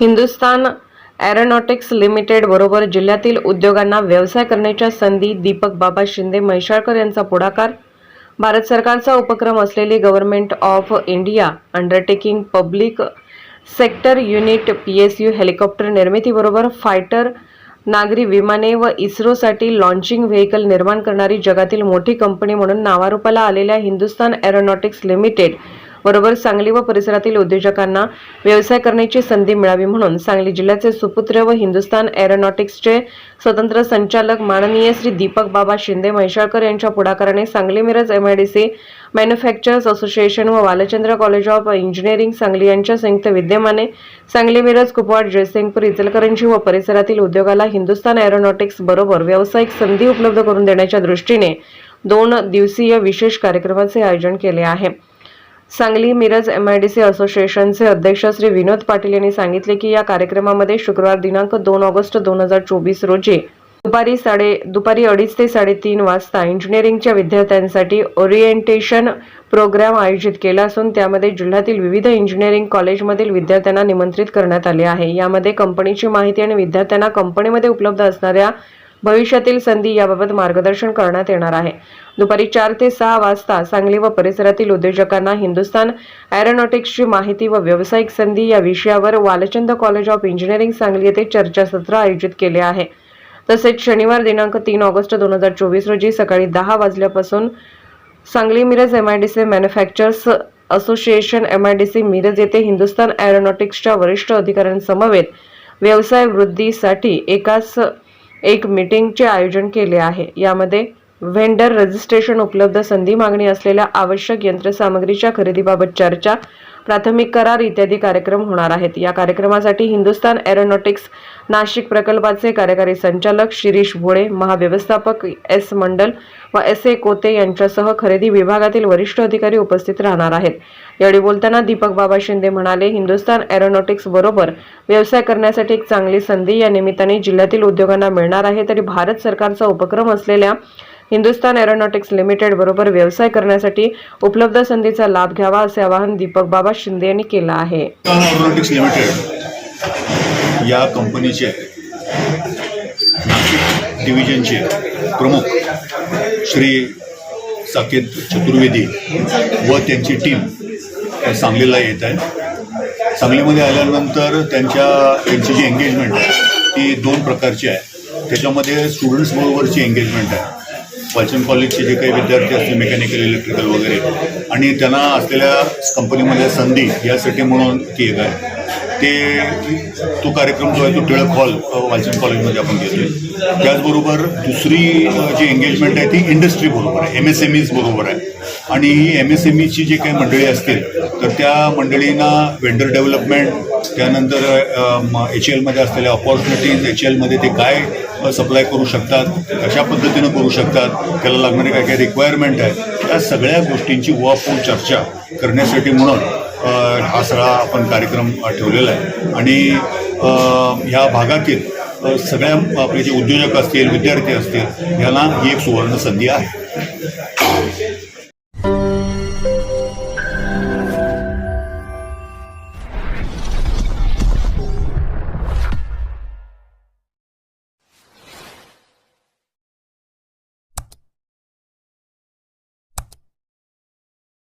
Hindustan aeronautics limited बरोबर जिल्ह्यातील उद्योगांना व्यवसाय करण्याच्या संधी दीपक बाबा शिंदे म्हैसाळकर यांचा पुढाकार. भारत सरकारचा उपक्रम असलेली government of India undertaking public sector unit P S U helicopter निर्मितीबरोबर fighter नागरी विमाने व इस्रोसाठी लॉन्चिंग व्हेकल निर्माण करणारी जगातील मोठी कंपनी म्हणून नावारूपाला आलेल्या हिंदुस्तान एरोनॉटिक्स लिमिटेड बरोबर सांगली व परिसरातील उद्योजकांना व्यवसाय करण्याची संधी मिळावी म्हणून सांगली जिल्ह्याचे सुपुत्र व हिंदुस्तान एरोनॉटिक्सचे स्वतंत्र संचालक माननीय श्री दीपक बाबा शिंदे म्हैसाळकर यांच्या पुढाकाराने Sangli Miraj MIDC manufacturers association व Balchandra college of engineering Sangli यांच्या संयुक्त विद्यमाने सांगली मिरज कुपवाड जयसिंगपूर इचलकरंजी व परिसरातील उद्योगाला हिंदुस्तान एरोनॉटिक्स बरोबर व्यावसायिक संधी उपलब्ध करून देण्याच्या दृष्टीने दोन दिवसीय विशेष कार्यक्रमाचे आयोजन केले आहे. Sangli Miraj M I D C असोसिएशनचे अध्यक्ष श्री विनोद पाटील यांनी सांगितले की या कार्यक्रमामध्ये शुक्रवार दिनांक दोन ऑगस्ट दोन हजार चोवीस रोजी दुपारी साडे दुपारी अडीच ते साडेतीन वाजता इंजिनिअरिंगच्या विद्यार्थ्यांसाठी ओरिएंटेशन प्रोग्राम आयोजित केला असून त्यामध्ये जिल्ह्यातील विविध इंजिनिअरिंग कॉलेजमधील विद्यार्थ्यांना निमंत्रित करण्यात आले आहे. यामध्ये कंपनीची माहिती आणि विद्यार्थ्यांना कंपनीमध्ये उपलब्ध असणाऱ्या भविष्यातील संधी याबाबत मार्गदर्शन करण्यात येणार आहे. दुपारी चार ते सहा वाजता सांगली व परिसरातील उद्योजकांना हिंदुस्तान एरोनॉटिक्सची माहिती व व्यावसायिक संधी या विषयावर Walchand college of engineering Sangli येथे चर्चासत्र आयोजित केले आहे. तसेच शनिवार दिनांक तीन ऑगस्ट दोन हजार चोवीस रोजी सकाळी दहा वाजल्यापासून Sangli Miraj M I D C manufacturers association M I D C Miraj येथे हिंदुस्तान एरोनॉटिक्सच्या वरिष्ठ अधिकाऱ्यांसमवेत व्यवसाय वृद्धीसाठी एकाच एक मीटिंगचे आयोजन केले आहे. यामध्ये व्हेंडर रजिस्ट्रेशन उपलब्ध संधी मागणी असलेल्या आवश्यक यंत्रसामग्रीच्या खरेदीबाबत चर्चा प्राथमिक करार इत्यादी कार्यक्रम होणार आहेत. या कार्यक्रमासाठी हिंदुस्तान एरोनॉटिक्स नाशिक प्रकल्पाचे कार्यकारी संचालक शिरीष भोळे महाव्यवस्थापक एस मंडल व एस ए कोते यांच्यासह खरेदी विभागातील वरिष्ठ अधिकारी उपस्थित राहणार आहेत. यावेळी बोलताना दीपक बाबा शिंदे म्हणाले हिंदुस्तान एरोनॉटिक्स बरोबर व्यवसाय करण्यासाठी एक चांगली संधी या निमित्ताने जिल्ह्यातील उद्योगांना मिळणार आहे तरी भारत सरकारचा उपक्रम असलेल्या हिंदुस्तान एरोनॉटिक्स लिमिटेड बरोबर व्यवसाय करण्यासाठी उपलब्ध संधीचा लाभ घ्यावा असे आवाहन दीपक बाबा शिंदे यांनी केलं आहे. या कंपनीचे नाशिक डिव्हिजनचे प्रमुख श्री साकेत चतुर्वेदी व त्यांची टीम सांगलीला येत आहे. सांगलीमध्ये आल्यानंतर त्यांच्या त्यांची जी एंगेजमेंट आहे ती दोन प्रकारची आहे. त्याच्यामध्ये स्टुडंट्स बरोबरची एंगेजमेंट आहे. वाचन कॉलेजचे जे काही विद्यार्थी असतील मेकॅनिकल इलेक्ट्रिकल वगैरे आणि त्यांना असलेल्या कंपनीमध्ये संधी यासाठी म्हणून ती एक आहे. ते तो कार्यक्रम जो आहे तो टिळक हॉल वालचंद कॉलेजमध्ये आपण घेतोय. त्याचबरोबर दुसरी जी एंगेजमेंट आहे ती इंडस्ट्री बरोबर आहे एम एस एम ईज बरोबर आहे. आणि ही एम एस एम ईची जी काही मंडळी असतील तर त्या मंडळींना वेंडर डेव्हलपमेंट त्यानंतर एच एलमध्ये असलेल्या ऑपॉर्च्युनिटीज एच एलमध्ये ते काय सप्लाय करू शकतात कशा पद्धतीनं करू शकतात त्याला लागणारे काय काय रिक्वायरमेंट आहे त्या सगळ्या गोष्टींची वाफून चर्चा करण्यासाठी म्हणून हा सगळा आपण कार्यक्रम ठेवलेला आहे. आणि ह्या भागातील सगळ्या आपले जे उद्योजक असतील विद्यार्थी असतील यांना ही एक सुवर्ण संधी आहे.